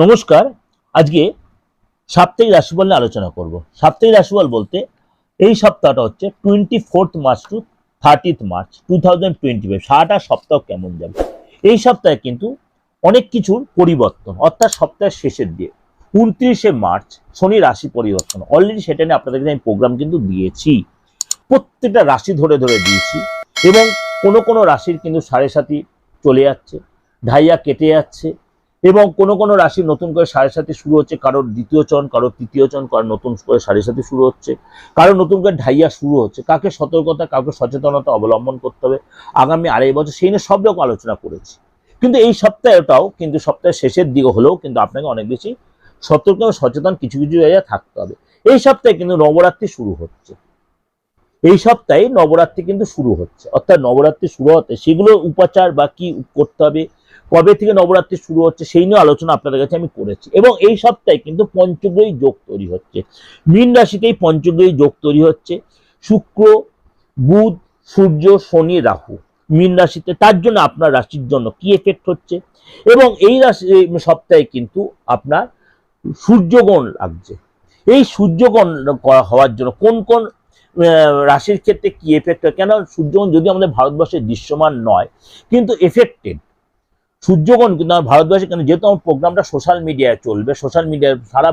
নমস্কার। আজকে সাপ্তাহিক রাশিফল নিয়ে আলোচনা করব। সাপ্তাহিক রাশিফল বলতে এই সপ্তাহটা হচ্ছে twenty fourth March to thirtieth March two thousand twenty five সারাটা সপ্তাহ কেমন যাবে? এই সপ্তাহে কিন্তু অনেক কিছুর পরিবর্তন, অর্থাৎ সপ্তাহের শেষের দিয়ে উনত্রিশে মার্চ শনি রাশি পরিবর্তন। অলরেডি সেটা নিয়ে আপনাদেরকে আমি প্রোগ্রাম কিন্তু দিয়েছি। প্রত্যেকটা রাশি ধরে ধরে দিয়েছি এবং কোনো কোনো রাশির কিন্তু সাড়ে সাথী চলে যাচ্ছে, ঢাইয়া কেটে যাচ্ছে এবং কোনো কোনো রাশি নতুন করে সাড়ে সাথে শুরু হচ্ছে, কারোর দ্বিতীয় চরণ, কারোর তৃতীয় চরণ, কারোর নতুন করে সাড়ে সাথে শুরু হচ্ছে, কারোর নতুন করে ঢাইয়া শুরু হচ্ছে। কাকে সতর্কতা, কাউকে সচেতনতা অবলম্বন করতে হবে আগামী আড়াই বছর, সেই নিয়ে সব রকম আলোচনা করেছি। কিন্তু এই সপ্তাহটাও কিন্তু সপ্তাহের শেষের দিকে হলেও কিন্তু আপনাকে অনেক বেশি সতর্ক এবং সচেতন কিছু কিছু জায়গায় থাকতে হবে। এই সপ্তাহে কিন্তু নবরাত্রি শুরু হচ্ছে। এই সপ্তাহে নবরাত্রি কিন্তু শুরু হচ্ছে। অর্থাৎ নবরাত্রি শুরু হতে সেগুলো উপাচার বা কি করতে হবে কবে থেকে নবরাত্রি শুরু হচ্ছে সেই নিয়ে আলোচনা আপনাদের কাছে আমি করেছি। এবং এই সপ্তাহে কিন্তু পঞ্চগ্রহী যোগ তৈরি হচ্ছে। মীন রাশিতেই পঞ্চগ্রহী যোগ তৈরি হচ্ছে। শুক্র, বুধ, সূর্য, শনি, রাহু মীন রাশিতে। তার জন্য আপনার রাশির জন্য কি এফেক্ট হচ্ছে? এবং এই রাশি সপ্তাহে কিন্তু আপনার সূর্যগণ লাগছে। এই সূর্যগণ হওয়ার জন্য কোন কোন রাশির ক্ষেত্রে কি এফেক্ট হয়? কেন সূর্যগণ যদি আমাদের ভারতবর্ষে দৃশ্যমান নয়, কিন্তু এফেক্টেড সূর্যগণ কিন্তু আমার ভারতবর্ষে কেন? যেহেতু আমার প্রোগ্রামটা সোশ্যাল মিডিয়ায় চলবে সোশ্যাল মিডিয়ায় সারা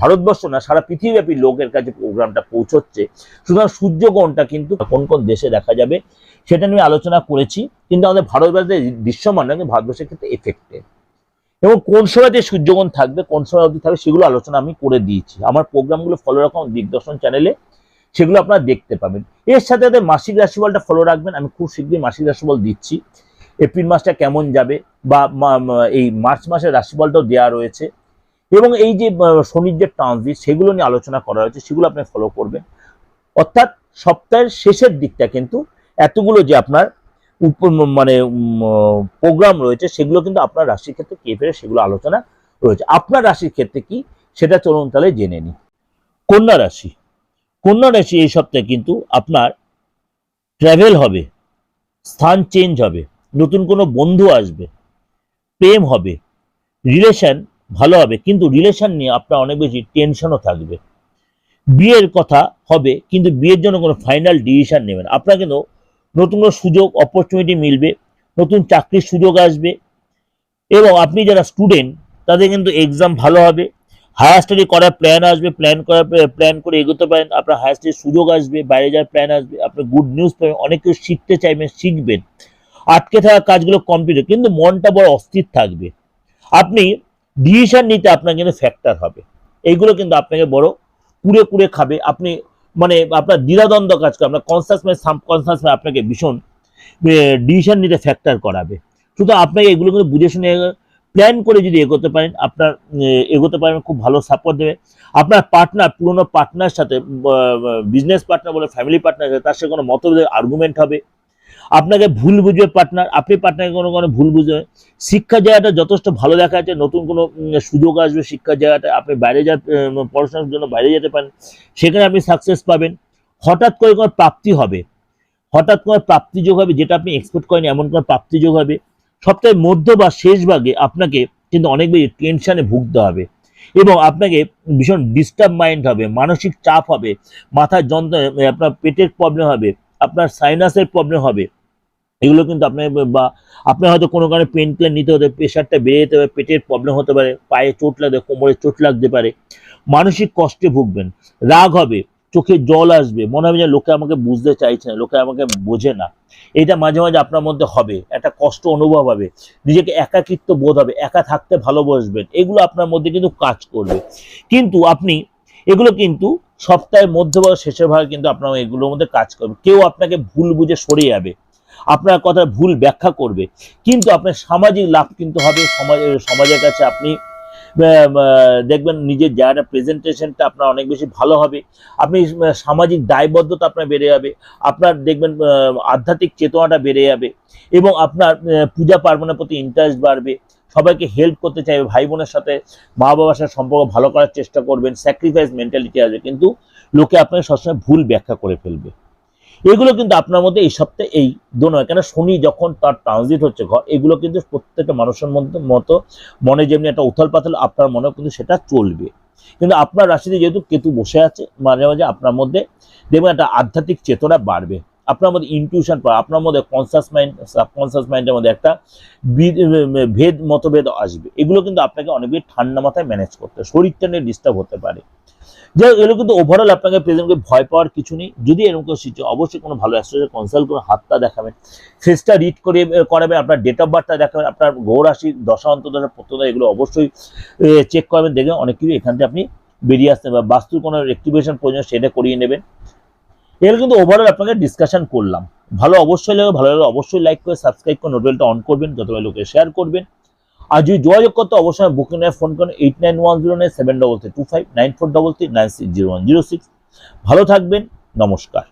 ভারতবর্ষ না, সারা পৃথিবীব্যাপী লোকের কাছে প্রোগ্রামটা পৌঁছচ্ছে। সুতরাং সূর্যগ্রহণটা কিন্তু কোন কোন দেশে দেখা যাবে সেটা নিয়ে আলোচনা করেছি, কিন্তু আমাদের ভারতবর্ষে দৃশ্যমান না কিন্তু ভারতবর্ষের ক্ষেত্রে এফেক্টেড এবং কোন সময়তে সূর্যগ্রহণ থাকবে, কোন সময় অবধি থাকবে, সেগুলো আলোচনা আমি করে দিয়েছি। আমার প্রোগ্রামগুলো ফলো রাখুন, দিগদর্শন চ্যানেলে সেগুলো আপনারা দেখতে পাবেন। এর সাথে সাথে মাসিক রাশিফলটা ফলো রাখবেন, আমি খুব শীঘ্রই মাসিক রাশিফল দিচ্ছি। এপ্রিল মাসটা কেমন যাবে বা এই মার্চ মাসের রাশিফলটাও দেওয়া রয়েছে। এবং এই যে শনির যে ট্রানজিট সেগুলো নিয়ে আলোচনা করা হয়েছে, সেগুলো আপনি ফলো করবেন। অর্থাৎ সপ্তাহের শেষের দিকটা কিন্তু এতগুলো যে আপনার মানে প্রোগ্রাম রয়েছে, সেগুলো কিন্তু আপনার রাশির ক্ষেত্রে কে ফেরে সেগুলো আলোচনা রয়েছে। আপনার রাশির ক্ষেত্রে কি? সেটা চলুন তাহলে জেনে নিই। কন্যা রাশি। কন্যা রাশি এই সপ্তাহে কিন্তু আপনার ট্রাভেল হবে, স্থান চেঞ্জ হবে। নতুন কোনো বন্ধু আসবে, প্রেম হবে রিলেশন ভালো হবে, কিন্তু রিলেশন নিয়ে আপনার অনেক বেশি টেনশনও থাকবে। বিয়ের কথা হবে, কিন্তু বিয়ের জন্য কোনো ফাইনাল ডিসিশন নেবেন। আপনার কিন্তু নতুন কোনো সুযোগ অপরচুনিটি মিলবে, নতুন চাকরির সুযোগ আসবে, এবং আপনি যারা স্টুডেন্ট তাদের কিন্তু এক্সাম ভালো হবে। হায়ার স্টাডি করার প্ল্যান আসবে প্ল্যান করার প্ল্যান করে এগোতে পারেন, আপনার হায়ার স্টাডির সুযোগ আসবে, বাইরে যাওয়ার প্ল্যান আসবে আপনি গুড নিউজ পাবেন অনেক কিছু শিখতে চাইবেন, শিখবেন। আটকে থাকা কাজগুলো কমপ্লিট কিন্তু মনটা বড় অস্থির থাকবে। আপনি ডিসিশন নিতে আপনার কিন্তু ফ্যাক্টর হবে। এইগুলো কিন্তু আপনাকে বড় কুড়ে কুড়ে খাবে। আপনি মানে আপনার দ্বিধাদ্বন্দ্ব কাজ করে, আপনার কনসাস মানে সাবকনসাস আপনাকে ভীষণ ডিসিশন নিতে ফ্যাক্টর করাবে। শুধু আপনাকে এগুলো কিন্তু বুঝে শুনে প্ল্যান করে যদি এগোতে পারেন, আপনার এগোতে পারেন, খুব ভালো সাপোর্ট দেবে। আপনার পার্টনার পুরনো পার্টনার সাথে বিজনেস পার্টনার বলে ফ্যামিলি পার্টনার সাথে, তার সাথে কোনো মতভেদের আর্গুমেন্ট হবে। আপনাকে ভুল বুঝবে পার্টনার আপনি পার্টনারকে কোনো কোনো ভুল বুঝবে শিক্ষার জায়গাটা যথেষ্ট ভালো দেখা যাচ্ছে, নতুন কোনো সুযোগ আসবে শিক্ষার জায়গাটা আপনি বাইরে যা পড়াশোনার জন্য বাইরে যেতে পারেন, সেখানে আপনি সাকসেস পাবেন। হঠাৎ করে কোনো প্রাপ্তি হবে, হঠাৎ করে প্রাপ্তি যোগ হবে যেটা আপনি এক্সপেক্ট করেন এমন কোনো প্রাপ্তি যোগ হবে, সপ্তাহের মধ্য বা শেষ ভাগে আপনাকে কিন্তু অনেক বেশি টেনশনে ভুগতে হবে এবং আপনাকে ভীষণ ডিস্টার্ব মাইন্ড হবে, মানসিক চাপ হবে, মাথার যন্ত্রণা, আপনার পেটের প্রবলেম হবে, আপনার সাইনাসের প্রবলেম হবে এগুলো কিন্তু আপনার, বা আপনার হয়তো কোনো কারণে পেন কিলার নিতে হতে প্রেশারটা বেড়ে যেতে পারে, পেটের প্রবলেম হতে পারে, পায়ে চোট লাগবে কোমরে চোট লাগতে পারে, মানসিক কষ্টে ভুগবেন, রাগ হবে, চোখে জল আসবে, মনে হবে যে লোকে আমাকে বুঝতে চাইছে না, লোকে আমাকে বোঝে না, এটা মাঝে মাঝে আপনার মধ্যে হবে, একটা কষ্ট অনুভব হবে, নিজেকে একাকিত্ব বোধ হবে, একা থাকতে ভালোবাসবেন, এগুলো আপনার মধ্যে কিন্তু কাজ করবে, কিন্তু আপনি, এগুলো কিন্তু সপ্তাহের মধ্যে বা শেষের ভাগে কিন্তু আপনার এগুলোর মধ্যে কাজ করবে, কেউ আপনাকে ভুল বুঝে সরে যাবে আপনার কথা ভুল ব্যাখ্যা করবে। কিন্তু আপনার সামাজিক লাভ কিন্তু হবে। সমাজ সমাজের কাছে আপনি দেখবেন নিজের জায়গাটা প্রেজেন্টেশনটা আপনার অনেক বেশি ভালো হবে। আপনি সামাজিক দায়বদ্ধতা আপনার বেড়ে যাবে। আপনার দেখবেন আধ্যাত্মিক চেতনাটা বেড়ে যাবে এবং আপনার পূজা পার্বণের প্রতি ইন্টারেস্ট বাড়বে। সবাইকে হেল্প করতে চাইবে। ভাই বোনের সাথে মা বাবার সাথে সম্পর্ক ভালো করার চেষ্টা করবেন। স্যাক্রিফাইস মেন্টালিটি আসবে কিন্তু লোকে আপনাকে সবসময় ভুল ব্যাখ্যা করে ফেলবে। এগুলো কিন্তু আপনার মধ্যে এই সপ্তাহে এই দু নয়, কেন শনি যখন তার ট্রানজিট হচ্ছে ঘর, এগুলো কিন্তু প্রত্যেকটা মানুষের মধ্যে মতো মনে যেমনি একটা উথাল পাথাল আপনার মনেও কিন্তু সেটা চলবে। কিন্তু আপনার রাশিতে যেহেতু কেতু বসে আছে, মাঝে মাঝে আপনার মধ্যে দেখবেন একটা আধ্যাত্মিক চেতনা বাড়বে। আপনার মধ্যে ইনটিউশন পাওয়া, আপনার মধ্যে কনসাস মাইন্ড সাবকনসাস মাইন্ডের মধ্যে একটা ভেদ মতভেদ আসবে। এগুলো কিন্তু আপনাকে অনেক ঠান্ডা মাথায় ম্যানেজ করতে। শরীরটা নিয়ে ডিস্টার্ব হতে পারে। যে এগুলো কিন্তু ওভারঅল আপনাকে প্রেজেন্টকে ভয় পাওয়ার কিছু নেই। যদি এরকম কোনো সিচুয়েশন অবশ্যই কোনো ভালো অ্যাস্ট্রোলজার কনসাল্ট করে হাতটা দেখাবেন। ফেসটা রিড করে করাবেন, আপনার ডেট অফ বার্থটা দেখাবেন, আপনার গৌরাশি দশা অন্তদশা প্রত্যদা এগুলো অবশ্যই চেক করবেন, দেখবেন অনেক কিছু এখান থেকে আপনি বেরিয়ে আসতে বা বাস্তুর কোনো রেক্টিভেশন প্রয়োজন সেটা করিয়ে নেবেন। এগুলো কিন্তু ওভারঅল আপনাকে ডিসকাশন করলাম। ভালো অবশ্যই লাগে ভালো লাগলে অবশ্যই লাইক করে সাবস্ক্রাইব করে নোটবেলটা অন করবেন যতবার লোকে শেয়ার করবেন। আর যদি যোগাযোগ করতে অবশ্যই বুকিং নেয় ফোন করেন eight nine one zero nine seven double three two five nine four double three nine six zero one zero six ভালো থাকবেন, নমস্কার।